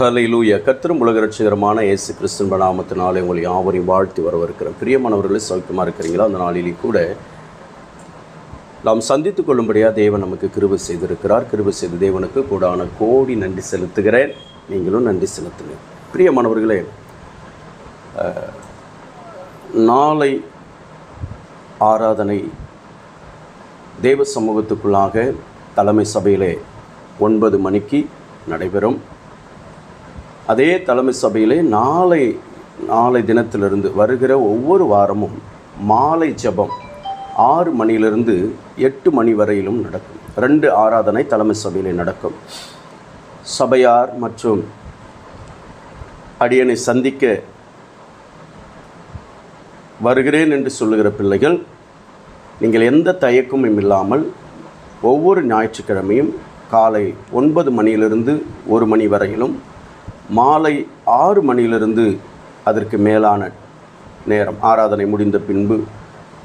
ஹலையிலூய கத்திரும் உலக ரட்சகரமான இயேசு கிறிஸ்தன் நாளை உங்களை யாவரையும் வாழ்த்தி வரவிருக்கிறேன் பிரியமானவர்களே சௌக்கியமாக இருக்கிறீங்களா? அந்த நாளிலே கூட நாம் சந்தித்துக் கொள்ளும்படியாக தேவன் நமக்கு கிருபை செய்திருக்கிறார். கிருபை செய்த தேவனுக்கு கூடான கோடி நன்றி செலுத்துகிறேன். நீங்களும் நன்றி செலுத்துங்க. பிரியமானவர்களே நாளை ஆராதனை தேவ சமூகத்துக்குள்ளாக தலைமை சபையிலே ஒன்பது மணிக்கு நடைபெறும். அதே தலைமை சபையிலே நாளை நாளை தினத்திலிருந்து வருகிற ஒவ்வொரு வாரமும் மாலை ஜெபம் ஆறு மணியிலிருந்து எட்டு மணி வரையிலும் நடக்கும். ரெண்டு ஆராதனை தலைமை சபையிலே நடக்கும். சபையார் மற்றும் அடியனை சந்திக்க வருகிறேன் என்று சொல்லுகிற பிள்ளைகள் நீங்கள் எந்த தயக்கமும் இல்லாமல் ஒவ்வொரு ஞாயிற்றுக்கிழமையும் காலை ஒன்பது மணியிலிருந்து ஒரு மணி வரையிலும் மாலை ஆறு மணியிலிருந்து அதற்கு மேலான நேரம். ஆராதனை முடிந்த பின்பு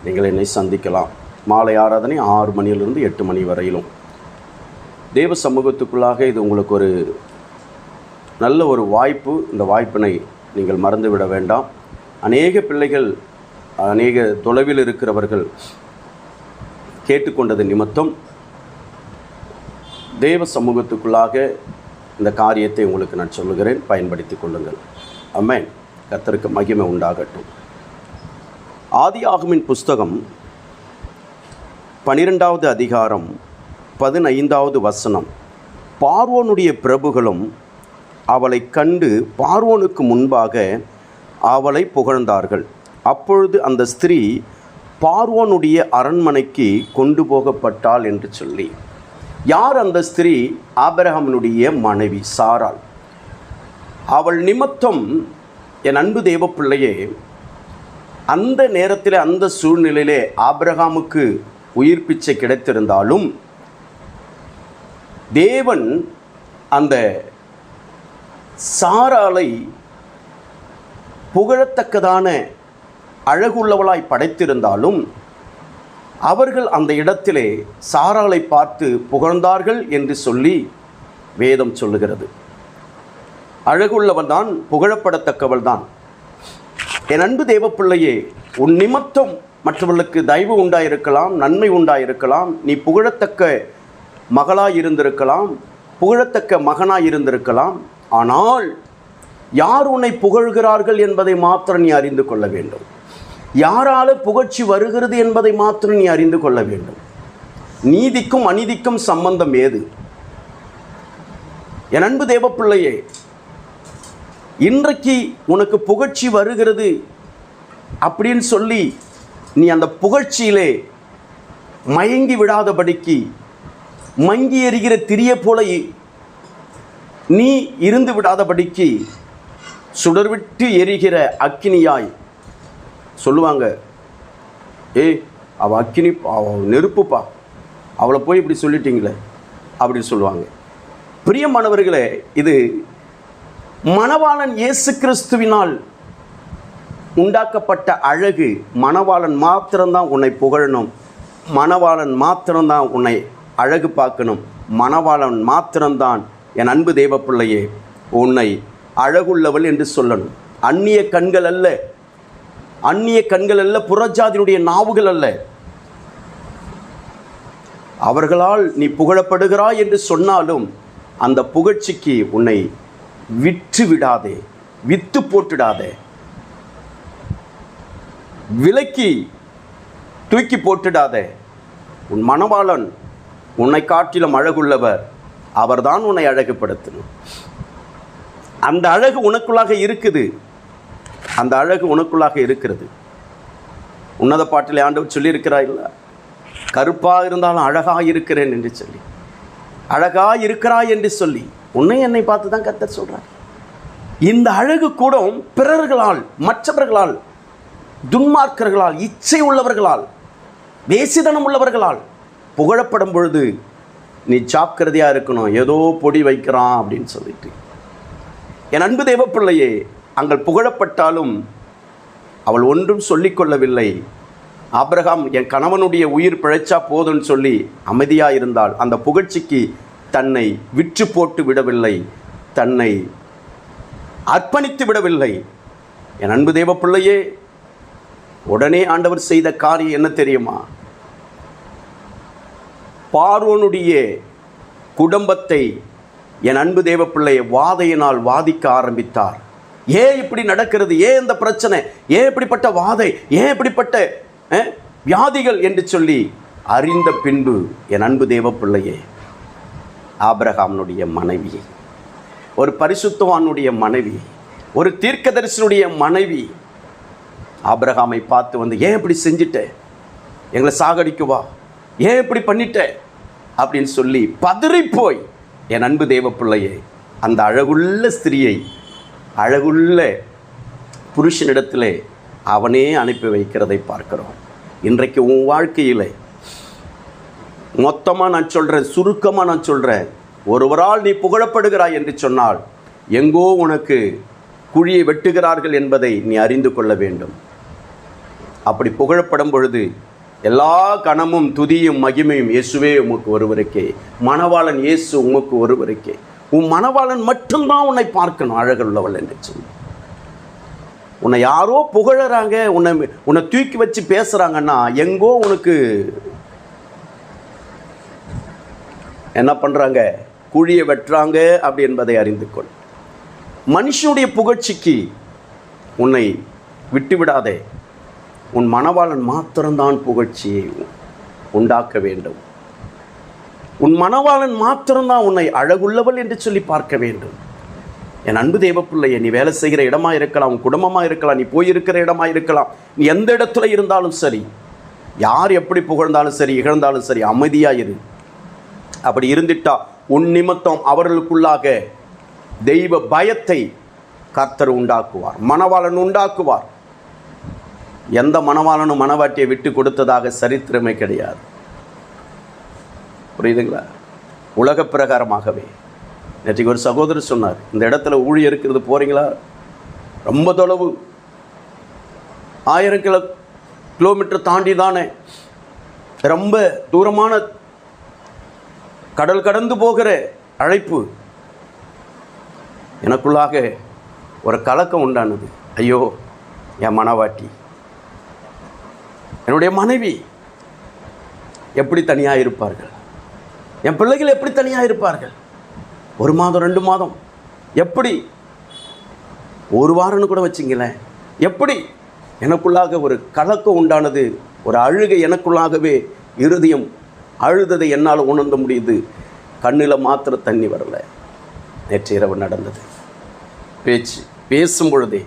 நீங்கள் என்னை சந்திக்கலாம். மாலை ஆராதனை ஆறு மணியிலிருந்து எட்டு மணி வரையிலும். தேவ சமூகத்துக்குள்ளாக இது உங்களுக்கு ஒரு நல்ல ஒரு வாய்ப்பு. இந்த வாய்ப்பினை நீங்கள் மறந்துவிட வேண்டாம். அநேக பிள்ளைகள் அநேக தொலைவில் இருக்கிறவர்கள் கேட்டுக்கொண்டது நிமித்தம் தேவ சமூகத்துக்குள்ளாக இந்த காரியத்தை உங்களுக்கு நான் சொல்லுகிறேன். பயன்படுத்தி கொள்ளுங்கள். அம்மேன் கத்தருக்கு மகிமை உண்டாகட்டும். ஆதி ஆகுமின் புஸ்தகம் பனிரெண்டாவது அதிகாரம் பதினைந்தாவது வசனம். பார்வோனுடைய பிரபுகளும் அவளை கண்டு பார்வோனுக்கு முன்பாக அவளை புகழ்ந்தார்கள். அப்பொழுது அந்த ஸ்திரீ பார்வோனுடைய அரண்மனைக்கு கொண்டு போகப்பட்டாள் என்று சொல்லி யார் அந்த ஸ்திரீ? ஆபிரகாமினுடைய மனைவி சாராள். அவள் நிமித்தம் என் அன்பு தேவ பிள்ளையே அந்த நேரத்தில் அந்த சூழ்நிலையிலே ஆபிரகாமுக்கு உயிர் பிச்சை கிடைத்திருந்தாலும் தேவன் அந்த சாராலை புகழத்தக்கதான அழகுள்ளவளாய் படைத்திருந்தாலும் அவர்கள் அந்த இடத்திலே சாராளை பார்த்து புகழ்ந்தார்கள் என்று சொல்லி வேதம் சொல்லுகிறது. அழகுள்ளவள் தான் புகழப்படத்தக்கவள் தான் என் அன்பு தேவப்பிள்ளையே உன் நிமித்தம் மற்றவர்களுக்கு தயவு உண்டாயிருக்கலாம் நன்மை உண்டாயிருக்கலாம் நீ புகழத்தக்க மகளாயிருந்திருக்கலாம் புகழத்தக்க மகனாய் இருந்திருக்கலாம் ஆனால் யார் உன்னை புகழ்கிறார்கள் என்பதை மாத்திரம் நீ அறிந்து கொள்ள வேண்டும். யாரால புகழ்ச்சி வருகிறது என்பதை மாத்திரம் நீ அறிந்து கொள்ள வேண்டும். நீதிக்கும் அநீதிக்கும் சம்பந்தம் ஏது? என் அன்பு தேவப்பிள்ளையே இன்றைக்கு உனக்கு புகழ்ச்சி வருகிறது அப்படின்னு சொல்லி நீ அந்த புகழ்ச்சியிலே மயங்கி விடாதபடிக்கு மங்கி எறிகிற திரிய போல நீ இருந்து விடாதபடிக்கு சுடர்விட்டு எரிகிற அக்கினியாய் சொல்லுவாங்க ஏய் அவள் அக்கினி அவள் நெருப்புப்பா. அவளை போய் இப்படி சொல்லிட்டீங்களே அப்படின்னு சொல்லுவாங்க. பிரியமானவர்களே இது மணவாளன் இயேசு கிறிஸ்துவினால் உண்டாக்கப்பட்ட அழகு மணவாளன் மாத்திரம்தான் உன்னை புகழணும். மணவாளன் மாத்திரம்தான் உன்னை அழகு பார்க்கணும். மணவாளன் மாத்திரம்தான் என் அன்பு தேவ பிள்ளையே உன்னை அழகுள்ளவள் என்று சொல்லணும். அந்நிய கண்கள் அல்ல அந்நிய கண்கள் அல்ல புறஜாதியினுடைய நாவுகள் அல்ல. அவர்களால் நீ புகழப்படுகிறாய் என்று சொன்னாலும் அந்த புகழ்ச்சிக்கு உன்னை விற்று விடாதே வித்து போட்டுடாதே. விலக்கி தூக்கி போட்டுடாதே. உன் மணவாளன் உன்னை காட்டிலும் அழகுள்ளவர் அவர்தான் உன்னை அழகுபடுத்தணும் அந்த அழகு உனக்குள்ளாக இருக்குது. அந்த அழகு உனக்குள்ளாக இருக்கிறது. உன்னத பாட்டில் ஆண்டவர் சொல்லியிருக்கிறாய் இல்லை? கருப்பாக இருந்தாலும் அழகாக இருக்கிறேன் என்று சொல்லி. அழகாக இருக்கிறாய் என்று சொல்லி. உன்னை என்னை பார்த்து தான் கத்தர் சொல்கிறார் இந்த அழகு கூட பிறர்களால் மற்றவர்களால் துன்மார்க்கர்களால் இச்சை உள்ளவர்களால் வேசிதனம் உள்ளவர்களால் புகழப்படும் பொழுது நீ ஜாக்கிரதையாக இருக்கணும். ஏதோ பொடி வைக்கிறான் அப்படின்னு சொல்லிட்டு. என் அன்பு தேவப்பிள்ளையே அங்கள் புகழப்பட்டாலும் அவள் ஒன்றும் சொல்லிக்கொள்ளவில்லை ஆப்ரஹாம் என் கணவனுடைய உயிர் பிழைச்சா போதும்னு சொல்லி அமைதியாக இருந்தால் அந்த புகழ்ச்சிக்கு தன்னை விற்று போட்டு விடவில்லை. தன்னை அர்ப்பணித்து விடவில்லை. என் அன்பு தேவ பிள்ளையே உடனே ஆண்டவர் செய்த காரியம் என்ன தெரியுமா? பார்வோனுடைய குடும்பத்தை என் அன்பு தேவ பிள்ளையை வாதையினால் வாதிக்க ஆரம்பித்தார். ஏன் இப்படி நடக்கிறது? ஏன் இந்த பிரச்சனை? ஏன் இப்படிப்பட்ட வாதை? ஏன் இப்படிப்பட்ட வியாதிகள் என்று சொல்லி அறிந்த பின்பு என் அன்பு தேவ பிள்ளையே ஆபிரகாமனுடைய மனைவி ஒரு பரிசுத்தவானுடைய மனைவி ஒரு தீர்க்கதரிசனுடைய மனைவி ஆபிரகாமை பார்த்து வந்து ஏன் இப்படி செஞ்சிட்ட? எங்களை சாகடிக்குவா ஏன் இப்படி பண்ணிட்ட? அப்படின்னு சொல்லி பதறிப்போய் என் அன்பு தேவ பிள்ளையே அந்த அழகுள்ள ஸ்திரியை அழகுள்ள புருஷனிடத்திலே அவனே அனுப்பி வைக்கிறதை பார்க்கிறோம். இன்றைக்கு உன் வாழ்க்கையில் மொத்தமாக நான் சொல்கிறேன் சுருக்கமாக நான் சொல்கிறேன் ஒருவரால் நீ புகழப்படுகிறாய் என்று சொன்னால் எங்கோ உனக்கு குழியை வெட்டுகிறார்கள் என்பதை நீ அறிந்து கொள்ள வேண்டும். அப்படி புகழப்படும் பொழுது எல்லா கணமும் துதியும் மகிமையும் இயேசுவே உமக்கு ஒருவருக்கே. மணவாளன் இயேசு உமக்கு ஒருவருக்கே. உன் மணவாளன் மட்டும்தான் உன்னை பார்க்கணும் அழகுள்ளவள் என்று சொல்லி. உன்னை யாரோ புகழறாங்க உன்னை உன்னை தூக்கி வச்சு பேசுகிறாங்கன்னா எங்கோ உனக்கு என்ன பண்ணுறாங்க குழியை வெட்டுறாங்க அப்படி என்பதை அறிந்து கொள். மனுஷனுடைய புகழ்ச்சிக்கு உன்னை விட்டு விடாதே உன் மணவாளன் மாத்திரம்தான் புகழ்ச்சியை உண்டாக்க வேண்டும். உன் மணவாளன் மாத்திரம்தான் உன்னை அழகுள்ளவள் என்று சொல்லி பார்க்க வேண்டும். என் அன்பு தேவ பிள்ளையை நீ வேலை செய்கிற இடமா இருக்கலாம் உன் குடும்பமா இருக்கலாம் நீ போயிருக்கிற இடமா இருக்கலாம் நீ எந்த இடத்துல இருந்தாலும் சரி யார் எப்படி புகழ்ந்தாலும் சரி இகழ்ந்தாலும் சரி அமைதியாக இரு. அப்படி இருந்துட்டா உன் நிமித்தம் அவர்களுக்குள்ளாக தெய்வ பயத்தை கர்த்தர் உண்டாக்குவார் மணவாளன் உண்டாக்குவார். எந்த மணவாளனும் மணவாட்டியை விட்டு கொடுத்ததாக சரித்திரமே கிடையாது. புரியுதுங்களா? உலக பிரகாரமாகவே. நேற்றுக்கு ஒரு சகோதரர் சொன்னார் இந்த இடத்துல ஊழியர் இருக்கிறது போகிறீங்களா ரொம்ப தொலைவு. ஆயிரம் கிலோ கிலோமீட்டர் தாண்டி தானே. ரொம்ப தூரமான கடல் கடந்து போகிற அழைப்பு. எனக்குள்ளாக ஒரு கலக்கம் உண்டானது. ஐயோ என் மனவாட்டி. என்னுடைய மனைவி எப்படி தனியாக இருப்பார்கள்? என் பிள்ளைகள் எப்படி தனியாக இருப்பார்கள்? ஒரு மாதம் ரெண்டு மாதம். எப்படி? ஒரு வாரம்னு கூட வச்சிங்களேன். எப்படி? எனக்குள்ளாக ஒரு கலக்கம் உண்டானது ஒரு அழுகை எனக்குள்ளாகவே இருதயம் அழுததை என்னால் உணர்ந்த முடியுது. கண்ணில் மாத்திர தண்ணி வரல. நேற்று இரவு நடந்தது. பேச்சு பேசும் பொழுதே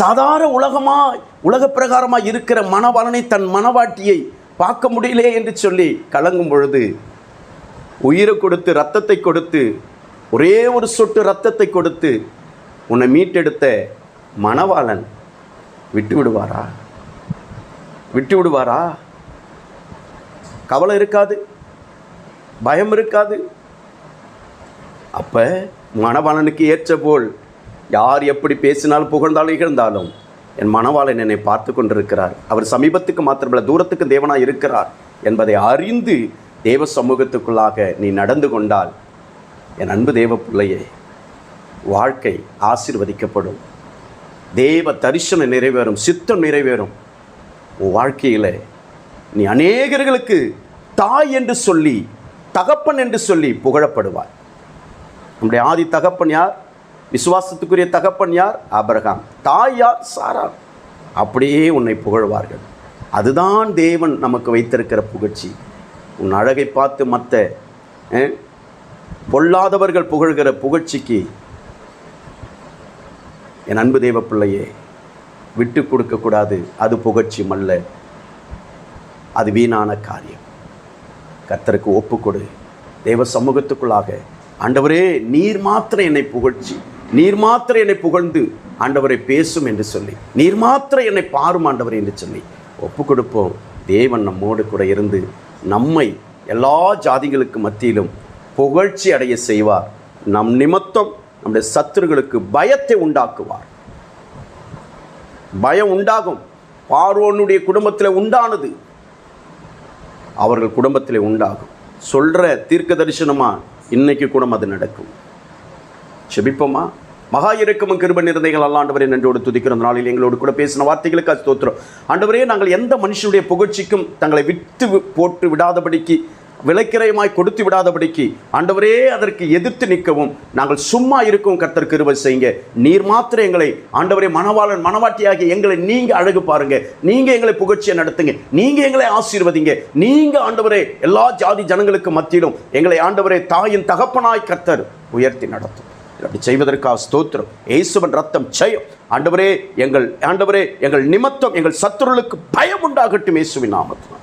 சாதாரண உலகமாக உலக பிரகாரமாக இருக்கிற மனவாளனை தன் மனவாட்டியை பார்க்க முடியலே என்று சொல்லி கலங்கும் பொழுது உயிரை கொடுத்து ரத்தத்தை கொடுத்து ஒரே ஒரு சொட்டு ரத்தத்தை கொடுத்து உன்னை மீட்டெடுத்த மணவாளன் விட்டு விடுவாரா? விட்டு விடுவாரா? கவலை இருக்காது. பயம் இருக்காது. அப்போ மணவாளனுக்கு ஏற்ற போல் யார் எப்படி பேசினாலும் புகழ்ந்தாலும் இகழ்ந்தாலும் என் மணவாளன் என்னை பார்த்து கொண்டிருக்கிறார். அவர் சமீபத்துக்கு மாத்திரமல்ல தூரத்துக்கு தேவனாக இருக்கிறார் என்பதை அறிந்து தேவ சமூகத்துக்குள்ளாக நீ நடந்து கொண்டால் என் அன்பு தேவ பிள்ளையே வாழ்க்கை ஆசிர்வதிக்கப்படும். தேவ தரிசனம் நிறைவேறும் சித்தம் நிறைவேறும். உன் வாழ்க்கையில் நீ அநேகர்களுக்கு தாய் என்று சொல்லி தகப்பன் என்று சொல்லி புகழப்படுவாய். நம்முடைய ஆதி தகப்பன் யார்? விசுவாசத்துக்குரிய தகப்பன் யார்? அபரகாம் தாய் யார்? சாரா. அப்படியே உன்னை புகழ்வார்கள். அதுதான் தேவன் நமக்கு வைத்திருக்கிற புகழ்ச்சி. உன் அழகை பார்த்து மற்ற பொல்லாதவர்கள் புகழ்கிற புகழ்ச்சிக்கு என் அன்பு தெய்வ பிள்ளையே விட்டு கொடுக்கக்கூடாது அது புகழ்ச்சி மல்ல. அது வீணான காரியம். கர்த்தருக்கு கொடு. தேவ சமூகத்துக்குள்ளாக. ஆண்டவரே நீர் மாத்திரம் என்னை புகழ்ச்சி. நீர் மாத்திரம் என்னை புகழ்ந்து ஆண்டவரை பேசும் என்று சொல்லி. நீர் மாத்திரம் என்னை பாரும் ஆண்டவரை என்று சொல்லி. ஒப்பு கொடுப்போம். தேவன் நம்மோடு கூட இருந்து நம்மை எல்லா ஜாதிகளுக்கு மத்தியிலும் புகழ்ச்சி அடைய செய்வார். நம் நிமித்தம் நம்முடைய சத்துருகளுக்கு பயத்தை உண்டாக்குவார். பயம் உண்டாகும். பார்வோனுடைய குடும்பத்தில் உண்டானது. அவர்கள் குடும்பத்தில் உண்டாகும். சொல்கிற தீர்க்க தரிசனமா இன்னைக்கு கூட அது நடக்கும். செபிப்போமா? மகா இறக்கமும் கிருப நிறந்தைகள் அல்ல ஆண்டவரே நன்றோடு துதிக்கிற நாளில் எங்களோடு கூட பேசின வார்த்தைகளுக்கு அது தோத்துறோம் ஆண்டவரே நாங்கள் எந்த மனுஷனுடைய புகழ்ச்சிக்கும் தங்களை விட்டு போட்டு விடாதபடிக்கு விலைக்கிரயமாய் கொடுத்து விடாதபடிக்கு ஆண்டவரே அதற்கு எதிர்த்து நிற்கவும் நாங்கள் சும்மா இருக்கவும் கர்த்தர் கிருபை செய்யுங்க. நீர் மாத்திரம் எங்களை ஆண்டவரே மணவாளன் மணவாட்டியாகி எங்களை நீங்கள் அழகு பாருங்க. நீங்கள் எங்களை புகழ்ச்சியை நடத்துங்க. நீங்கள் எங்களை ஆசீர்வதிங்க. நீங்கள் ஆண்டவரே எல்லா ஜாதி ஜனங்களுக்கு மத்தியிலும் எங்களை ஆண்டவரே தாயின் தகப்பனாய் கர்த்தர் உயர்த்தி நடத்தும். அப்படி செய்வதற்காக ஸ்தோத்திரம். இயேசுவன் ரத்தம் ஜெயம். ஆண்டவரே எங்கள் ஆண்டவரே எங்கள் நிமித்தம் எங்கள் சத்துருளுக்கு பயம் உண்டாகட்டும் இயேசுவின் நாமத்தில்.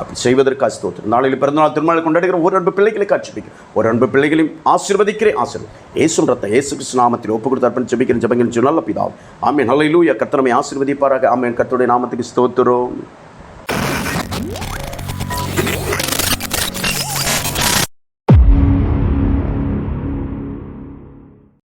அப்படி செய்வதற்காக ஸ்தோத்திரம். நாளையில் பிறந்தநாள் திருமணம் கொண்டாடுகிற ஒரு அன்பு பிள்ளைகளை காட்சிப்பிக்கும் ஒரு அன்பு பிள்ளைகளையும் ஆசீர்வதிக்கிறேன் ஆசீர்வதி. இயேசு ரத்த இயேசு கிருஷ்ண நாமத்தில் ஒப்பு கொடுத்து அர்ப்பணம் ஜெபிக்கிறேன். ஜெபங்கின் நல்ல பிதாவும் ஆமே நல்ல லூயா கத்தனமை ஆசீர்வதிப்பாராக. ஆமே கத்தோடைய நாமத்துக்கு ஸ்தோத்திரம்.